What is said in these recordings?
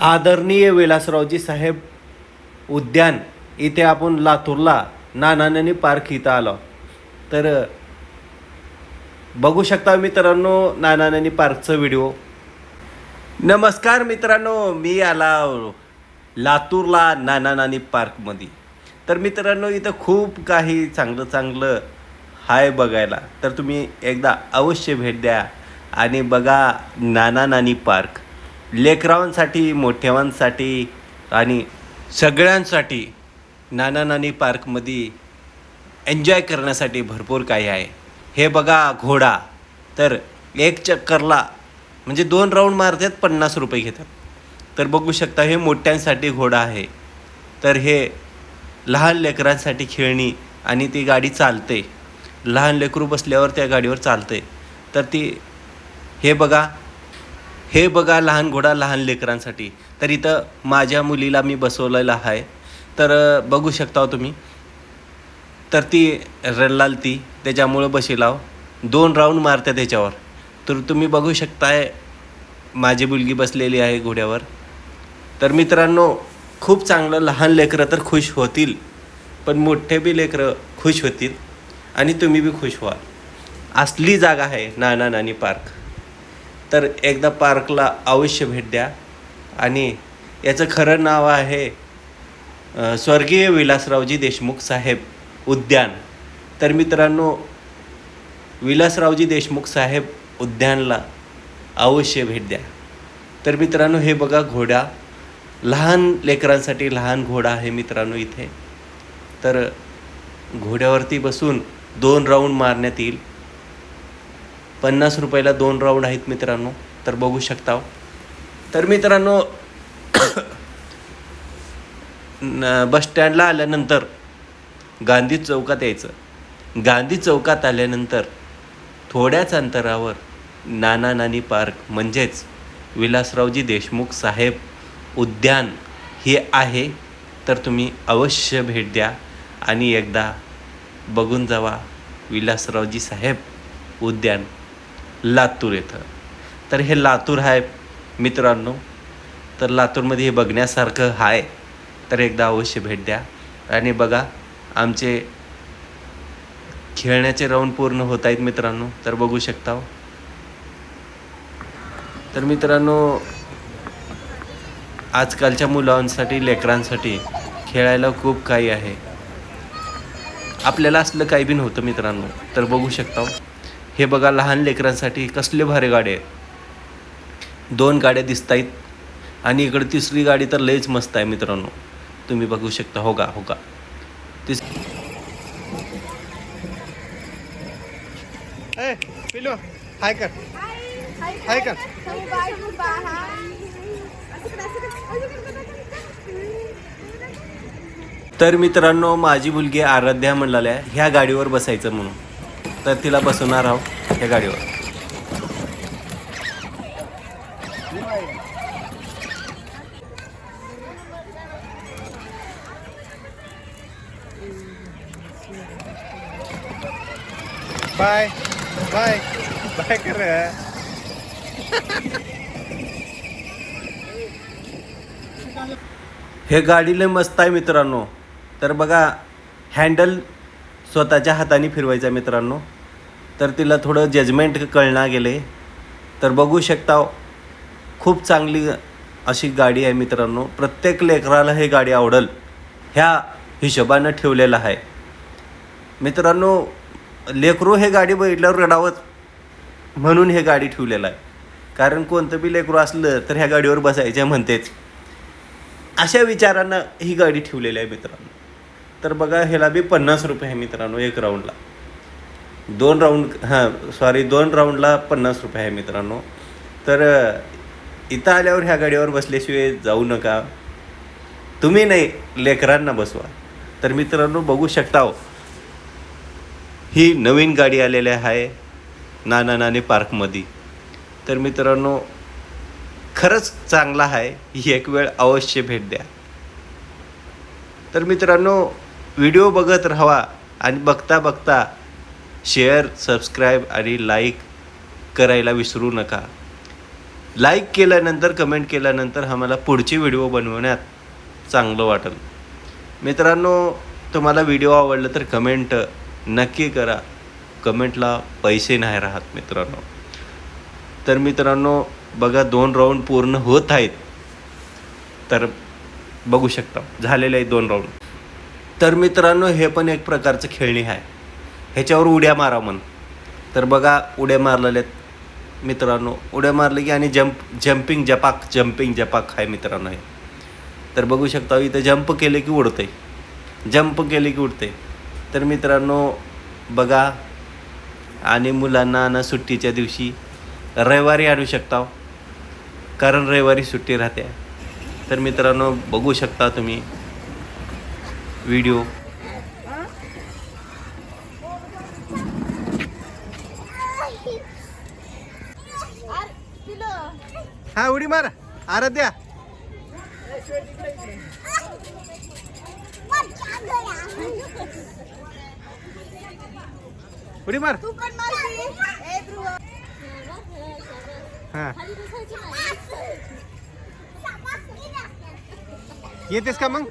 आदरणीय विलासरावजी साहेब उद्यान इथे आपण लातूरला नानाननी पार्क इथं आलो. तर बघू शकता मित्रांनो नानाननी पार्कचं व्हिडिओ. नमस्कार मित्रांनो मी आला लातूरला नाना नानी पार्कमध्ये. तर मित्रांनो इथं खूप काही चांगलं चांगलं हाय बघायला. तर तुम्ही एकदा अवश्य भेट द्या आणि बघा नाना नानी पार्क. लेकरांसाठी मोठ्यावांसाठी आणि सगळ्यांसाठी नाना नानी पार्कमध्ये एन्जॉय करण्यासाठी भरपूर काही आहे. हे बघा घोडा. तर एक चक्करला म्हणजे दोन राऊंड मारतात पन्नास रुपये घेतात. तर बघू शकता हे मोठ्यांसाठी घोडा आहे. तर हे लहान लेकरांसाठी खेळणी आणि ती गाडी चालते. लहान लेकरू बसल्यावर त्या गाडीवर चालते. तर ती हे बघा हे बघा लहान घोडा लहान लेकरांसाठी. तर इथं माझ्या मुलीला मी बसवलेला आहे. तर बघू शकता हो तुम्ही. तर ती रडलाल ती त्याच्यामुळं बशी दोन राऊंड मारते त्याच्यावर. तर तुम्ही बघू शकताय माझी मुलगी बसलेली आहे घोड्यावर. तर मित्रांनो खूप चांगलं लहान लेकरं तर खुश होतील. पण मोठे बी लेकरं खुश होतील. आणि तुम्ही बी खुश व्हाल. असली जागा आहे नाना नानी पार्क. तर एकदा पार्कला अवश्य भेट द्या. आणि याचं खरं नाव आहे स्वर्गीय विलासरावजी देशमुख साहेब उद्यान. तर मित्रांनो विलासरावजी देशमुख साहेब उद्यानला अवश्य भेट द्या. तर मित्रांनो हे बघा घोडा. लहान लेकरांसाठी लहान घोडा आहे मित्रांनो इथे. तर घोड्यावरती बसून दोन राऊंड मारण्यात येईल. पन्नास रुपयाला दोन राऊंड आहेत मित्रांनो तर बघू शकता हो. तर मित्रांनो न- बसस्टँडला आल्यानंतर गांधी चौकात यायचं. गांधी चौकात आल्यानंतर थोड्याच अंतरावर नाना नानी पार्क म्हणजेच विलासरावजी देशमुख साहेब उद्यान हे आहे तर तुम्ही अवश्य भेट द्या आणि एकदा बघून जावा विलासरावजी साहेब उद्यान. लातूर येतं. तर हे लातूर आहे मित्रांनो. तर लातूरमध्ये हे बघण्यासारखं आहे तर एकदा अवश्य भेट द्या. आणि बघा आमचे खेळण्याचे राऊंड पूर्ण होत आहेत मित्रांनो. तर बघू शकता हो. तर मित्रांनो आजकालच्या मुलांसाठी लेकरांसाठी खेळायला खूप काही आहे. आपल्याला असलं काही बी नव्हतं मित्रांनो. तर बघू शकता हो. हे बघा लहान लेकरांसाठी कसले भारी गाडी आहेत. दोन गाड्या दिसत आहेत आणि इकडे तिसरी गाडी तर लयच मस्त आहे मित्रांनो. तुम्ही बघू शकता हो का हो का. तिस हाय कर. हाय कर. तर मित्रांनो माझी मुलगी आराध्या म्हणलेल्या ह्या गाडीवर बसायचं म्हणून. तर तिला बसवणार आहोत ह्या गाडीवर. बाय. बाय. बाय कर हे गाडी लय मस्त आहे मित्रांनो. तर बघा हँडल स्वतःच्या हाताने फिरवायचं मित्रांनो. तर तिला थोडं जजमेंट कळणार गेले. तर बघू शकता खूप चांगली अशी गाडी आहे मित्रांनो. प्रत्येक लेकराला हे गाडी आवडल ह्या हिशोबानं ठेवलेलं आहे. मित्रांनो लेकरू हे गाडी बघितल्यावर रडावत म्हणून हे गाडी ठेवलेलं आहे. कारण कोणतं बी लेकरू असलं तर ह्या गाडीवर बसायचे म्हणतेच. अशा विचारानं ही गाडी ठेवलेली आहे मित्रांनो. तर बघा ह्याला बी पन्नास रुपये आहे मित्रांनो एक राऊंडला दोन राऊंड हां सॉरी दोन राऊंडला पन्नास रुपये आहे मित्रांनो. तर इथं आल्यावर ह्या गाडीवर बसल्याशिवाय जाऊ नका. तुम्ही नाही लेकरांना बसवा. तर मित्रांनो बघू शकता हो. ही नवीन गाडी आलेली आहे नाना नानी पार्कमध्ये. तर मित्रांनो खरंच चांगला आहे. ही एक वेळ अवश्य भेट द्या. तर मित्रांनो व्हिडिओ बघत राहावा आणि बघता बघता शेअर सबस्क्राईब आणि लाईक करायला विसरू नका. लाईक केल्यानंतर कमेंट केल्यानंतर आम्हाला पुढचे व्हिडिओ बनवण्यात चांगलं वाटेल. मित्रांनो तुम्हाला व्हिडिओ आवडला तर कमेंट नक्की करा. कमेंटला पैसे नाही राहत मित्रांनो. तर मित्रांनो बघा दोन राऊंड पूर्ण होत आहेत. तर बघू शकता झालेले आहेत दोन राऊंड तर मित्रांनो हे पण एक प्रकारचं खेळणी आहे. ह्याच्यावर उड्या मारा म्हण. तर बघा उड्या मारलेल्या आहेत मित्रांनो. उड्या मारले की आणि जम्प जम्पिंग जपाक जम्पिंग जपाक आहे मित्रांनो हे. तर बघू शकता हो, इथं जम्प केले की उडते. जम्प केले की उडते. तर मित्रांनो बघा. आणि मुलांना ना सुट्टीच्या दिवशी रविवारी आणू शकता हो. कारण रविवारी सुट्टी राहते. तर मित्रांनो बघू शकता तुम्ही. व्हिडिओ. हा उडी मार. आराध्या. उडी मार. हा. येतेस का मग?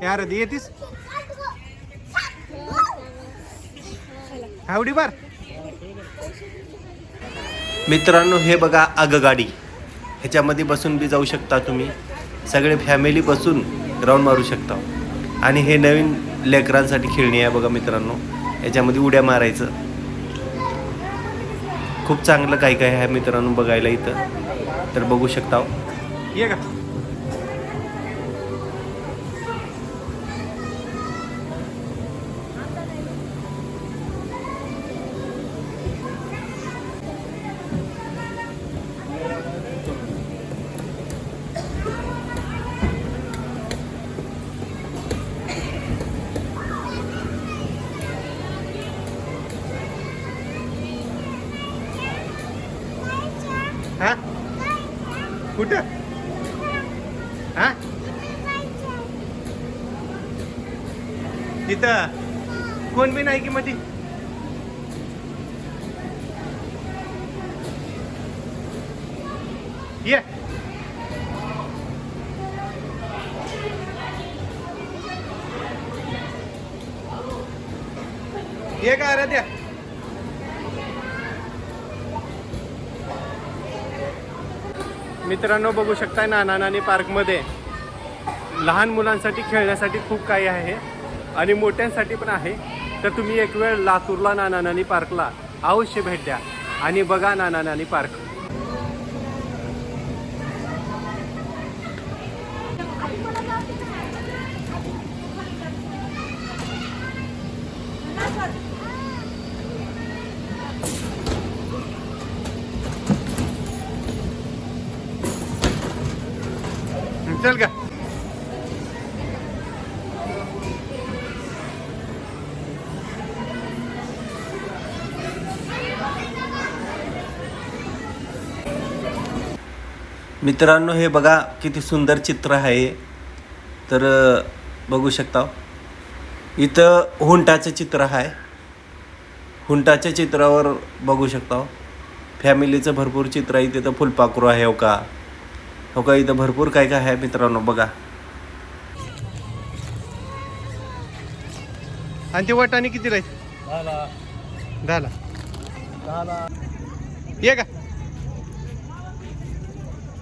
हे आराध्या येतेस? हा उडी मार. मित्रांनो हे बघा आगगाडी. ह्याच्यामध्ये बसून बी जाऊ शकता तुम्ही. सगळे फॅमिली बसून राऊंड मारू शकता. आणि हे नवीन लेकरांसाठी खेळणी आहे बघा मित्रांनो. याच्यामध्ये उड्या मारायचं. खूप चांगलं काय काय आहे मित्रांनो बघायला इथं. तर बघू शकता. ये का? तिथं कोण बी नाही की मधी. ये. ये का आराध्या? मित्रांनो बघू शकताय नाना नानी पार्कमध्ये. लहान मुलांसाठी खेळण्यासाठी खूप काही आहे. आणि मोठ्यांसाठी पण आहे. तर तुम्ही एक वेळ लातूरला नाना नानी पार्कला अवश्य भेट द्या. आणि बघा नाना नानी पार्क. चल का मित्रांनो हे बघा किती सुंदर चित्र आहे. तर बघू शकता. इथं हुंटाचं चित्र आहे. हुंटाच्या चित्रावर बघू शकता. फॅमिलीचं भरपूर चित्र आहे. तिथं फुलपाखरू आहे हो का? हो का इथं भरपूर काय काय आहे मित्रांनो बघा. आणि ते वटाने किती राहील दहाला. ये का?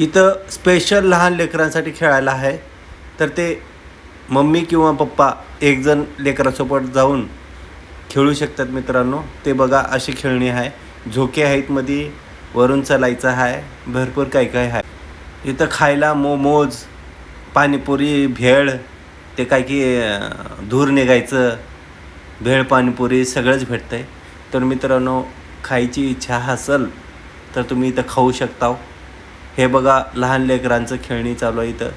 इथं स्पेशल लहान लेकरांसाठी खेळायला आहे. तर ते मम्मी किंवा पप्पा एकजण लेकरासोबत जाऊन खेळू शकतात मित्रांनो. ते बघा अशी खेळणी आहे. झोके आहेत मध्ये वरून चालायचं आहे भरपूर काय काय आहे. इथं खायला मोमोज पाणीपुरी भेळ ते काय की धूर निघायचं भेळ पाणीपुरी सगळंच भेटतं आहे तर मित्रांनो खायची इच्छा असेल तर तुम्ही इथं खाऊ शकता हे बघा लहान लेकरांचं खेळणी चालू आहे इथं.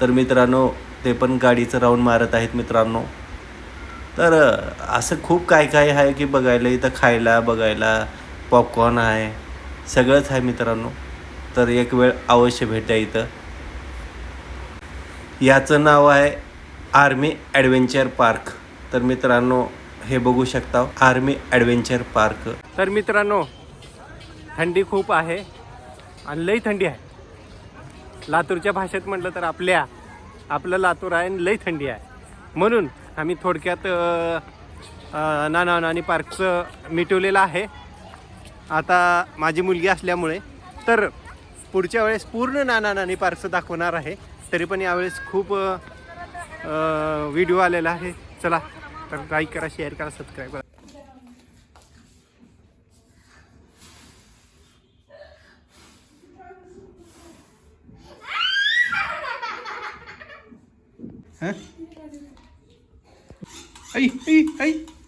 तर मित्रांनो ते पण गाडीचं राऊंड मारत आहेत मित्रांनो. तर असं खूप काय काय आहे की बघायला इथं खायला बघायला पॉपकॉर्न आहे. सगळंच आहे मित्रांनो. तर एक वेळ अवश्य भेटा इथं. याचं नाव आहे आर्मी ॲडव्हेंचर पार्क. तर मित्रांनो हे बघू शकता आर्मी ॲडव्हेंचर पार्क. तर मित्रांनो थंडी खूप आहे. आणि लई थंडी आहे. लातूरच्या भाषेत म्हटलं तर आपल्या आपलं लातूर आहे आणि लई थंडी आहे. म्हणून आम्ही थोडक्यात नाना नानी पार्कचं मिटवलेलं आहे. आता माझी मुलगी असल्यामुळे तर पुढच्या वेळेस पूर्ण नाना नानी पार्कचं दाखवणार आहे. तरी पण यावेळेस खूप व्हिडिओ आलेला आहे. चला तर लाईक करा शेअर करा सबस्क्राईब करा. 哎，哎，哎。